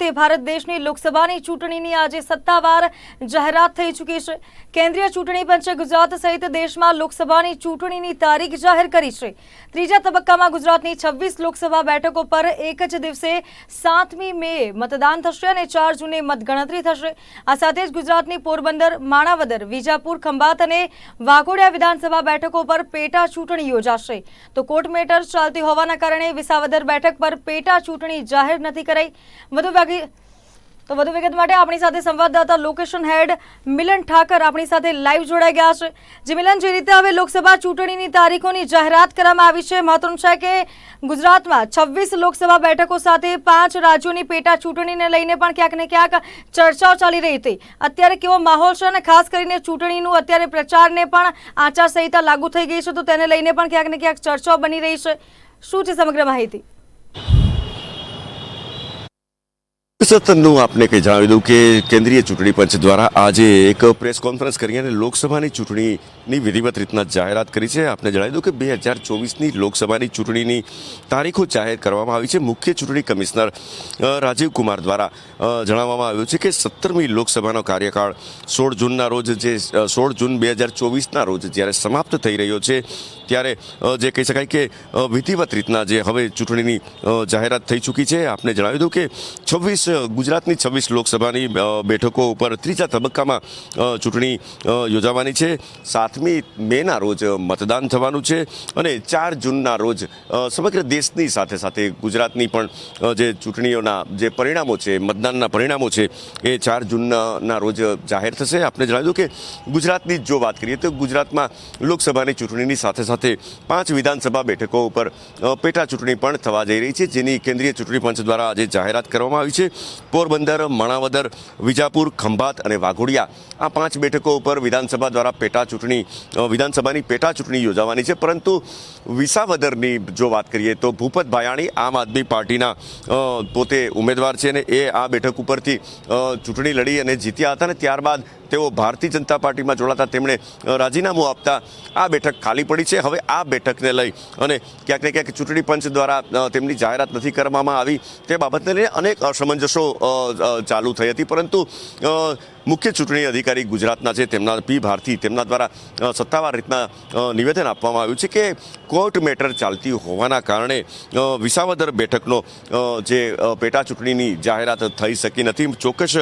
તે ભારત દેશની લોકસભાની ચૂંટણીની આજે સત્તાવાર જાહેરાત થઈ ચૂકી છે. કેન્દ્રીય ચૂંટણી પંચે ગુજરાત સહિત દેશમાં લોકસભાની ચૂંટણીની તારીખ જાહેર કરી છે. ત્રીજા તબક્કામાં ગુજરાતની છવ્વીસ લોકસભા બેઠકો પર એક જ દિવસે સાતમી મે મતદાન થશે અને ચાર જૂને મતગણતરી થશે. આ સાથે જ ગુજરાતની પોરબંદર, માણાવદર, વિજાપુર, ખંભાત અને વાઘોડિયા વિધાનસભા બેઠકો પર પેટા ચૂંટણી યોજાશે. તો કોર્ટ મેટર ચાલતી હોવાના કારણે વિસાવદર બેઠક પર પેટા ચૂંટણી જાહેર નથી કરાઈ. વધુ વાગી તો વધુ વિગત માટે આપણી સાથે સંવાદદાતા લોકેશન હેડ મિલન ઠાકર આપણી સાથે લાઈવ જોડાઈ ગયા છે. જે મિલન, જે રીતે હવે લોકસભા ચૂંટણીની તારીખોની જાહેરાત કરવામાં આવી છે, મહત્વનું છે કે ગુજરાતમાં છવ્વીસ લોકસભા બેઠકો સાથે પાંચ રાજ્યોની પેટા ચૂંટણીને લઈને પણ ક્યાંક ને ક્યાંક ચર્ચાઓ ચાલી રહી હતી. અત્યારે કેવો માહોલ છે અને ખાસ કરીને ચૂંટણીનું અત્યારે પ્રચારને પણ આચારસંહિતા લાગુ થઈ ગઈ છે, તો તેને લઈને પણ ક્યાંક ને ક્યાંક ચર્ચાઓ બની રહી છે. શું છે સમગ્ર માહિતી? સતનનું આપને કંઈ જણાવી દઉં કે કેન્દ્રીય ચૂંટણી પંચ દ્વારા આજે એક પ્રેસ કોન્ફરન્સ કરી અને લોકસભાની ચૂંટણીની વિધિવત રીતના જાહેરાત કરી છે. આપને જણાવી દઉં કે બે હજાર ચોવીસની લોકસભાની ચૂંટણીની તારીખો જાહેર કરવામાં આવી છે. મુખ્ય ચૂંટણી કમિશનર રાજીવ કુમાર દ્વારા જણાવવામાં આવ્યું છે કે સત્તરમી લોકસભાનો કાર્યકાળ સોળ જૂનના રોજ જે સોળ જૂન બે હજાર ચોવીસના રોજ જ્યારે સમાપ્ત થઈ રહ્યો છે, ત્યારે જે કહી શકાય કે વિધિવત રીતના જે હવે ચૂંટણીની જાહેરાત થઈ ચૂકી છે. આપને જણાવી દઉં કે છવ્વીસ ગુજરાતની છવ્વીસ લોકસભાની બેઠકો ઉપર ત્રીજા તબક્કામાં ચૂંટણી યોજાવાની છે. સાતમી મેના રોજ મતદાન થવાનું છે અને ચાર જૂનના રોજ સમગ્ર દેશની સાથે સાથે ગુજરાતની પણ જે ચૂંટણીઓના જે પરિણામો છે, મતદાનના પરિણામો છે, એ ચાર જૂનના રોજ જાહેર થશે. આપણે જણાવી દઉં કે ગુજરાતની જો વાત કરીએ તો ગુજરાતમાં લોકસભાની ચૂંટણીની સાથે સાથે પાંચ વિધાનસભા બેઠકો ઉપર પેટા ચૂંટણી પણ થવા જઈ રહી છે, જેની કેન્દ્રીય ચૂંટણી પંચ દ્વારા આજે જાહેરાત કરવામાં આવી છે. પોરબંદર, માણાવદર, વિજાપુર, ખંભાત અને વાઘોડિયા આ પાંચ બેઠકો ઉપર વિધાનસભા દ્વારા પેટા ચૂંટણી વિધાનસભાની પેટા ચૂંટણી યોજાવાની છે. પરંતુ વિસાવદરની જો વાત કરીએ તો ભૂપત ભાયાણી આમ આદમી પાર્ટીના પોતે ઉમેદવાર છે અને એ આ બેઠક ઉપરથી ચૂંટણી લડી અને જીત્યા હતા અને ત્યારબાદ તેઓ ભારતીય જનતા પાર્ટીમાં જોડાતા તેમણે રાજીનામું આપતા આ બેઠક ખાલી પડી છે. હવે આ બેઠકને લઈ અને ક્યાંક ને ક્યાંક ચૂંટણી પંચ દ્વારા તેમની જાહેરાત નથી કરવામાં આવી. તે બાબતને લઈને અનેક અસમંજસો ચાલુ થઈ હતી. પરંતુ મુખ્ય ચૂંટણી અધિકારી ગુજરાતના છે. તેમના પી ભારતી તેમના દ્વારા સત્તાવાર રીતના નિવેદન આપવામાં આવ્યું છે કે કોર્ટ મેટર ચાલતી હોવાના કારણે વિસાવદર બેઠકનો જે પેટા ચૂંટણીની જાહેરાત થઈ શકી નથી. ચોક્કસ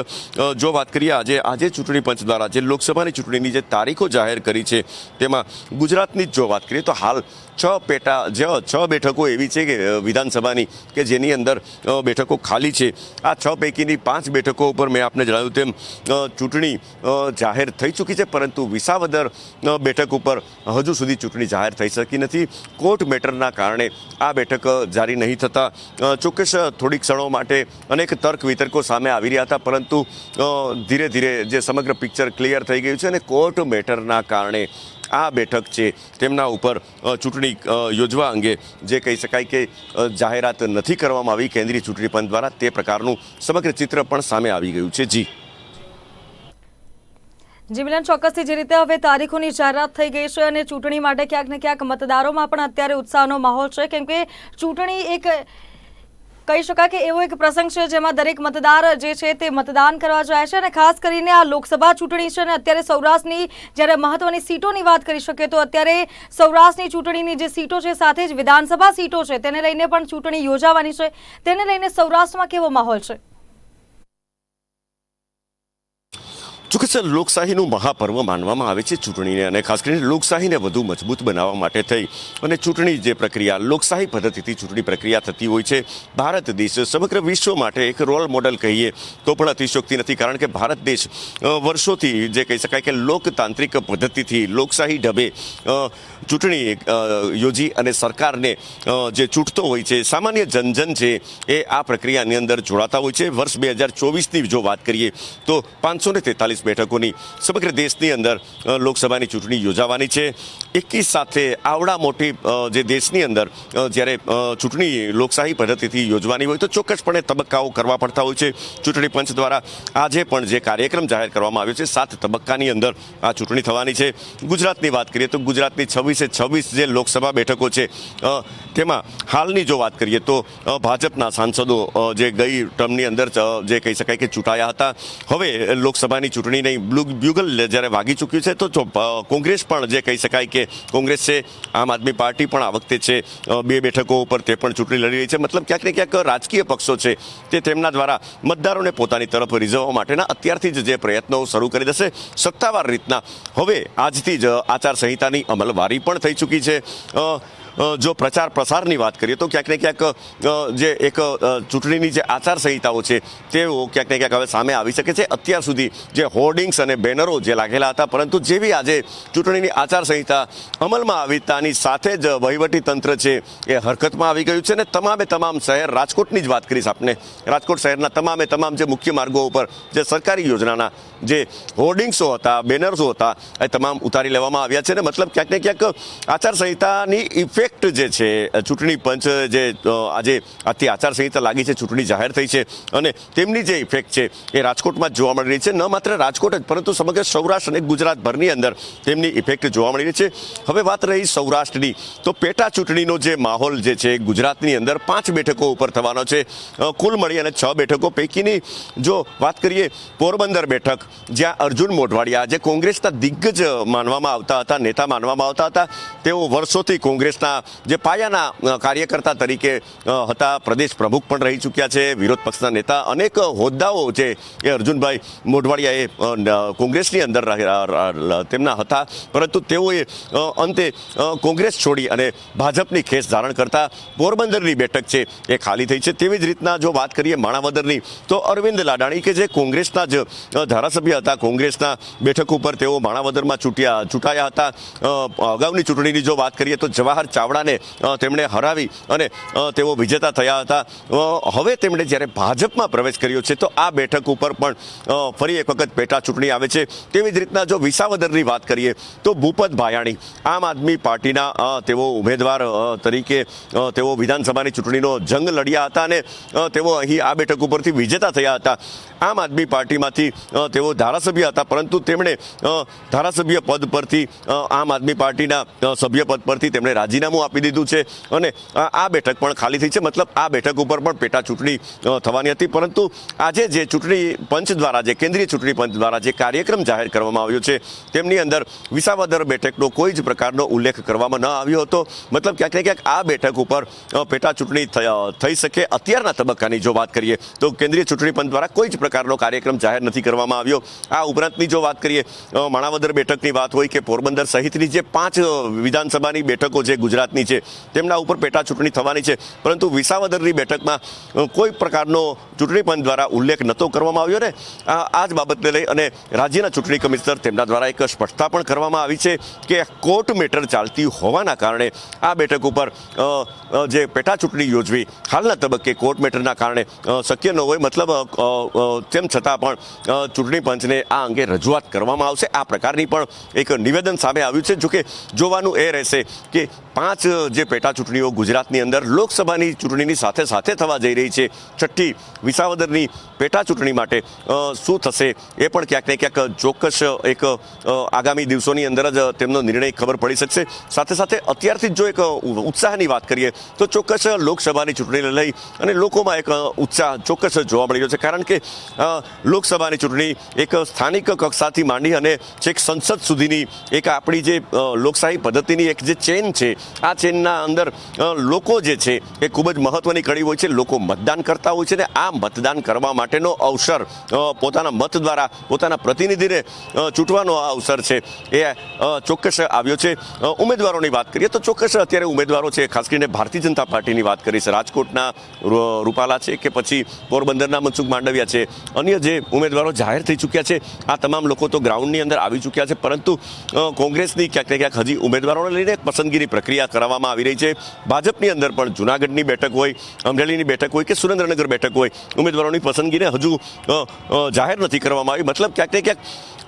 જો વાત કરીએ આજે આજે ચૂંટણી પંચ દ્વારા જે લોકસભાની ચૂંટણીની જે તારીખો જાહેર કરી છે, તેમાં ગુજરાતની જ જો વાત કરીએ તો હાલ છ પેટા, જ, છ બેઠકો એવી છે કે વિધાનસભાની કે જેની અંદર બેઠકો ખાલી છે. આ છ પૈકીની પાંચ બેઠકો ઉપર મેં આપને જણાવ્યું તેમ ચૂંટણી જાહેર થઈ ચૂકી છે, પરંતુ વિસાવદર બેઠક ઉપર હજુ સુધી ચૂંટણી જાહેર થઈ શકી નથી. કોર્ટ મેટરના કારણે આ બેઠક જારી નહીં થતાં. ચોક્કસ થોડીક ક્ષણો માટે અનેક તર્ક વિતર્કો સામે આવી રહ્યા હતા, પરંતુ ધીરે ધીરે જે સમગ્ર પિક્ચર ક્લિયર થઈ ગયું છે અને કોર્ટ મેટરના કારણે આ બેઠક છે, તેમના ઉપર ચૂંટણી યોજવા અંગે જે કહી શકાય કે જાહેરાત નથી કરવામાં આવી કેન્દ્રીય ચૂંટણી પંચ દ્વારા તે પ્રકારનું સમગ્ર ચિત્ર પણ સામે આવી ગયું છે. જી. જી મિલન ચોક્કસથી જે રીતે હવે તારીખોની જાહેરાત થઈ ગઈ છે અને ચૂંટણી માટે ક્યાંક ને ક્યાંક મતદારોમાં પણ અત્યારે ઉત્સાહનો માહોલ છે. કેમ કે ચૂંટણી એક કહી શકાય કે એવો એક પ્રસંગ છે જેમાં દરેક મતદાર જે છે તે મતદાન કરવા જાય છે અને ખાસ કરીને આ લોકસભા ચૂંટણી છે અને અત્યારે સૌરાષ્ટ્રની જ્યારે મહત્વની સીટોની વાત કરી શકીએ તો અત્યારે સૌરાષ્ટ્રની ચૂંટણીની જે સીટો છે સાથે જ વિધાનસભા સીટો છે. તેને લઈને પણ ચૂંટણી યોજાવાની છે. તેને લઈને સૌરાષ્ટ્રમાં કેવો માહોલ છે? ચોક્કસ લોકશાહીનું મહાપર્વ માનવામાં આવે છે ચૂંટણીને અને ખાસ કરીને લોકશાહીને વધુ મજબૂત બનાવવા માટે થઈ. અને ચૂંટણી જે પ્રક્રિયા, લોકશાહી પદ્ધતિથી ચૂંટણી પ્રક્રિયા થતી હોય છે, ભારત દેશ સમગ્ર વિશ્વ માટે એક રોલ મોડલ કહીએ તો પણ અતિશયોક્તિ નથી, કારણ કે ભારત દેશ વર્ષોથી જે કહી શકાય કે લોકતાંત્રિક પદ્ધતિથી લોકશાહી ઢબે ચૂંટણી યોજી અને સરકારને જે ચૂંટતો હોય છે, સામાન્ય જનજન છે એ આ પ્રક્રિયાની અંદર જોડાતા હોય છે. વર્ષ બે હજાર ચોવીસની જો વાત કરીએ તો પાંચસો ને તેતાલીસ બેઠકોની સમગ્ર દેશની અંદર લોકસભાની ચૂંટણી યોજાવાની છે. એકી સાથે આવડા મોટી જે દેશની અંદર જ્યારે ચૂંટણી લોકશાહી પદ્ધતિથી યોજવાની હોય તો ચોક્કસપણે તબક્કાઓ કરવા પડતા હોય છે. ચૂંટણી પંચ દ્વારા આજે પણ જે કાર્યક્રમ જાહેર કરવામાં આવ્યો છે, સાત તબક્કાની અંદર આ ચૂંટણી થવાની છે. ગુજરાતની વાત કરીએ તો ગુજરાતની છવ્વીસે છવ્વીસ જે લોકસભા બેઠકો છે તેમાં હાલની જો વાત કરીએ તો ભાજપના સાંસદો જે ગઈ ટર્મની અંદર જે કહી શકાય કે ચૂંટાયા હતા. હવે લોકસભાની ચૂંટણી નહીં બ્લુ, બ્યુગલ જ્યારે વાગી ચૂક્યું છે તો કોંગ્રેસ પણ જે કહી શકાય કે કોંગ્રેસ છે આમ આદમી પાર્ટી પણ આ વખતે છે બે બેઠકો ઉપર તે પણ ચૂંટણી લડી રહી છે. મતલબ ક્યાંક ને ક્યાંક રાજકીય પક્ષો છે તે તેમના દ્વારા મતદારોને પોતાની તરફ રીઝવવા માટેના અત્યારથી જ જે પ્રયત્નો શરૂ કરી દેશે. સત્તાવાર રીતના હવે આજથી જ આચારસંહિતાની અમલવારી પણ થઈ ચૂકી છે. જો પ્રચાર પ્રસારની વાત કરીએ તો ક્યાંક ને ક્યાંક જે એક ચૂંટણીની જે આચારસંહિતાઓ છે, તેઓ ક્યાંક ને ક્યાંક હવે સામે આવી શકે છે. અત્યાર સુધી જે હોર્ડિંગ્સ અને બેનરો જે લાગેલા હતા, પરંતુ જેવી આજે ચૂંટણીની આચારસંહિતા અમલમાં આવી, તાની સાથે જ વહીવટી તંત્ર છે એ હરકતમાં આવી ગયું છે. અને તમામે તમામ શહેર, રાજકોટની જ વાત કરીશ આપને. રાજકોટ શહેરના તમામે તમામ જે મુખ્ય માર્ગો ઉપર જે સરકારી યોજનાના જે હોર્ડિંગ્સો હતા, બેનર્સો હતા, એ તમામ ઉતારી લેવામાં આવ્યા છે. ને મતલબ ક્યાંક ને ક્યાંક આચારસંહિતાની ઇફેક્ટ જે છે, ચૂંટણી પંચ જે આજે આથી આચારસંહિતા લાગી છે, ચૂંટણી જાહેર થઈ છે અને તેમની જે ઇફેક્ટ છે એ રાજકોટમાં જોવા મળી રહી છે. ન માત્ર રાજકોટ જ, પરંતુ સમગ્ર સૌરાષ્ટ્ર અને ગુજરાતભરની અંદર તેમની ઇફેક્ટ જોવા મળી રહી છે. હવે વાત રહી સૌરાષ્ટ્રની. તો પેટા ચૂંટણીનો જે માહોલ જે છે, ગુજરાતની અંદર પાંચ બેઠકો ઉપર થવાનો છે. કુલ મળી અને છ બેઠકો પૈકીની જો વાત કરીએ, પોરબંદર બેઠક જ્યાં અર્જુન મોઢવાડિયા જે કોંગ્રેસના દિગ્ગજ માનવામાં આવતા હતા નેતા માનવામાં આવતા હતા. તેઓ વર્ષોથી કોંગ્રેસના જે પાયાના કાર્યકર્તા તરીકે હતા. પ્રદેશ પ્રમુખ પણ રહી ચૂક્યા છે વિરોધ પક્ષના નેતા. અનેક હોદ્દાઓ છે એ અર્જુનભાઈ મોઢવાડિયાએ એ કોંગ્રેસની અંદર તેમના હતા. પરંતુ તેઓએ અંતે કોંગ્રેસ છોડી અને ભાજપની ખેસ ધારણ કરતા પોરબંદરની બેઠક છે એ ખાલી થઈ છે. તેવી જ રીતના જો વાત કરીએ માણાવદરની તો અરવિંદ લાડાણી કે જે કોંગ્રેસના જ અ, ધારાસભ્ય હતા, કોંગ્રેસના બેઠક ઉપર તેઓ માણાવદરમાં ચૂંટ્યા, ચૂંટાયા હતા. અગાઉની ચૂંટણીની જો વાત કરીએ તો જવાહર ચાવડાને તેમણે હરાવી અને તેઓ વિજેતા થયા હતા. હવે તેમણે જ્યારે ભાજપમાં પ્રવેશ કર્યો છે તો આ બેઠક ઉપર પણ ફરી એક વખત પેટા ચૂંટણી આવે છે. તેવી જ રીતના જો વિસાવદરની વાત કરીએ તો ભૂપત ભાયાણી, આમ આદમી પાર્ટીના તેઓ ઉમેદવાર તરીકે તેઓ વિધાનસભાની ચૂંટણીનો જંગ લડ્યા હતા અને તેઓ અહીં આ બેઠક ઉપરથી વિજેતા થયા હતા. આમ આદમી પાર્ટીમાંથી તેઓ ધારાસભ્ય હતા, પરંતુ તેમણે ધારાસભ્ય પદ પરથી આમ આદમી પાર્ટીના સભ્ય પદ પરથી તેમણે રાજીનામું આપી દીધું છે અને આ બેઠક પણ ખાલી થઈ છે. મતલબ આ બેઠક ઉપર પણ પેટા ચૂંટણી થવાની હતી. પરંતુ આજે જે ચૂંટણી પંચ દ્વારા, જે કેન્દ્રીય ચૂંટણી પંચ દ્વારા જે કાર્યક્રમ જાહેર કરવામાં આવ્યો છે, તેમની અંદર વિસાવદર બેઠકનો કોઈ જ પ્રકારનો ઉલ્લેખ કરવામાં ન આવ્યો હતો. મતલબ ક્યાંક ક્યાંક આ બેઠક ઉપર પેટા ચૂંટણી થઈ શકે. અત્યારના તબક્કાની જો વાત કરીએ, તો કેન્દ્રીય ચૂંટણી પંચ દ્વારા કોઈ જ પ્રકારનો કાર્યક્રમ જાહેર નથી કરવામાં આવ્યો. આ ઉપરાંતની જો વાત કરીએ માણાવદર બેઠકની વાત હોય કે પોરબંદર સહિતની જે પાંચ વિધાનસભાની બેઠકો જે ગુજરાતની છે તેમના ઉપર પેટા ચૂંટણી થવાની છે. પરંતુ વિસાવદરની બેઠકમાં કોઈ પ્રકારનો ચૂંટણી પંચ દ્વારા ઉલ્લેખ નહોતો કરવામાં આવ્યો ને આ જ બાબતને લઈ અને રાજ્યના ચૂંટણી કમિશનર તેમના દ્વારા એક સ્પષ્ટતા પણ કરવામાં આવી છે કે કોર્ટ મેટર ચાલતી હોવાના કારણે આ બેઠક ઉપર જે પેટા ચૂંટણી યોજવી હાલના તબક્કે કોર્ટ મેટરના કારણે શક્ય ન હોય મતલબ તેમ છતાં પણ અ, ચૂંટણી પંચને આ અંગે રજૂઆત કરવામાં આવશે. આ પ્રકારની પણ એક નિવેદન સામે આવ્યું છે. જોકે જોવાનું એ રહેશે કે પાંચ જે પેટા ચૂંટણીઓ ગુજરાતની અંદર લોકસભાની ચૂંટણીની સાથે સાથે થવા જઈ રહી છે, છઠ્ઠી વિસાવદરની પેટા ચૂંટણી માટે શું થશે એ પણ ક્યાંક ને ક્યાંક ચોક્કસ એક આગામી દિવસોની અંદર જ તેમનો નિર્ણય ખબર પડી શકશે. સાથે સાથે અત્યારથી જ એક ઉત્સાહની વાત કરીએ, તો ચોક્કસ લોકસભાની ચૂંટણીને લઈ અને લોકોમાં એક ઉત્સાહ ચોક્કસ જોવા મળી રહ્યો છે. કારણ કે લોકસભાની ચૂંટણી એક સ્થાનિક કક્ષાથી માંડી અને છેક સંસદ સુધીની એક આપણી જે લોકશાહી પદ્ધતિની એક જે ચેન છે આ ચેનના અંદર લોકો જે છે એ ખૂબ જ મહત્ત્વની કડી હોય છે. લોકો મતદાન કરતા હોય છે ને આ મતદાન કરવા માટેનો અવસર પોતાના મત દ્વારા પોતાના પ્રતિનિધિને ચૂંટવાનો આ અવસર છે એ ચોક્કસ આવ્યો છે. ઉમેદવારોની વાત કરીએ તો ચોક્કસ અત્યારે ઉમેદવારો છે, ખાસ કરીને ભારતીય જનતા પાર્ટીની વાત કરીશ રાજકોટના રૂપાલા છે કે પછી પોરબંદરના મનસુખ માંડવિયા છે. અન્ય જે ઉમેદવારો જાહેર થઈ ચૂક્યા છે, આ તમામ લોકો તો ગ્રાઉન્ડની અંદર આવી ચૂક્યા છે, પરંતુ કોંગ્રેસની ક્યાંક ને ક્યાંક હજી ઉમેદવારોને લઈને પસંદગીની પ્રક્રિયા પ્રક્રિયા કરાવવામાં આવી રહી છે. ભાજપની અંદર પણ જુનાગઢની બેઠક હોય, અમરેલીની બેઠક હોય કે સુરેન્દ્રનગર બેઠક હોય, ઉમેદવારોની પસંદગીને હજુ જાહેર નથી કરવામાં આવી. મતલબ ક્યાંક ને ક્યાંક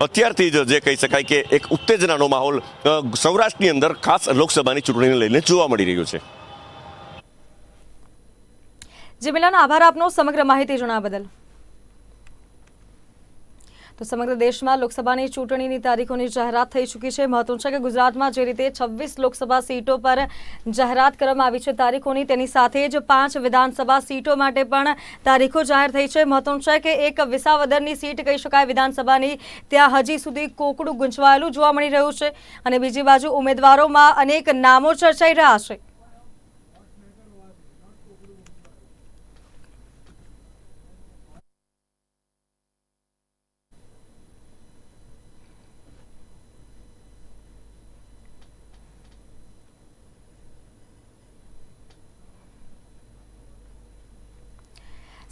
અત્યારથી જ જે કહી શકાય કે એક ઉત્તેજનાનો માહોલ સૌરાષ્ટ્રની અંદર ખાસ લોકસભાની ચૂંટણીને લઈને જોવા મળી રહ્યો છે. જી મિલન આભાર આપનો સમગ્ર માહિતી જણાવવા બદલ. તો સમગ્ર દેશમાં લોકસભાની ચૂંટણીની તારીખોની જાહેરાત થઈ ચૂકી છે. મહત્વનું છે કે ગુજરાતમાં જે રીતે છવ્વીસ લોકસભા સીટો પર જાહેરાત કરવામાં આવી છે તારીખોની, તેની સાથે જ પાંચ વિધાનસભા સીટો માટે પણ તારીખો જાહેર થઈ છે. મહત્વનું છે કે એક વિસાવદરની સીટ કહી શકાય વિધાનસભાની, ત્યાં હજી સુધી કોકડું ગુંચવાયેલું જોવા મળી રહ્યું છે. અને બીજી બાજુ ઉમેદવારોમાં અનેક નામો ચર્ચાઈ રહ્યા છે.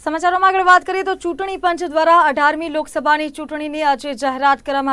સમાચારોમાં આગળ વાત કરીએ તો ચૂંટણી પંચ દ્વારા અઢારમી લોકસભાની ચૂંટણીની આજે જાહેરાત કરવામાં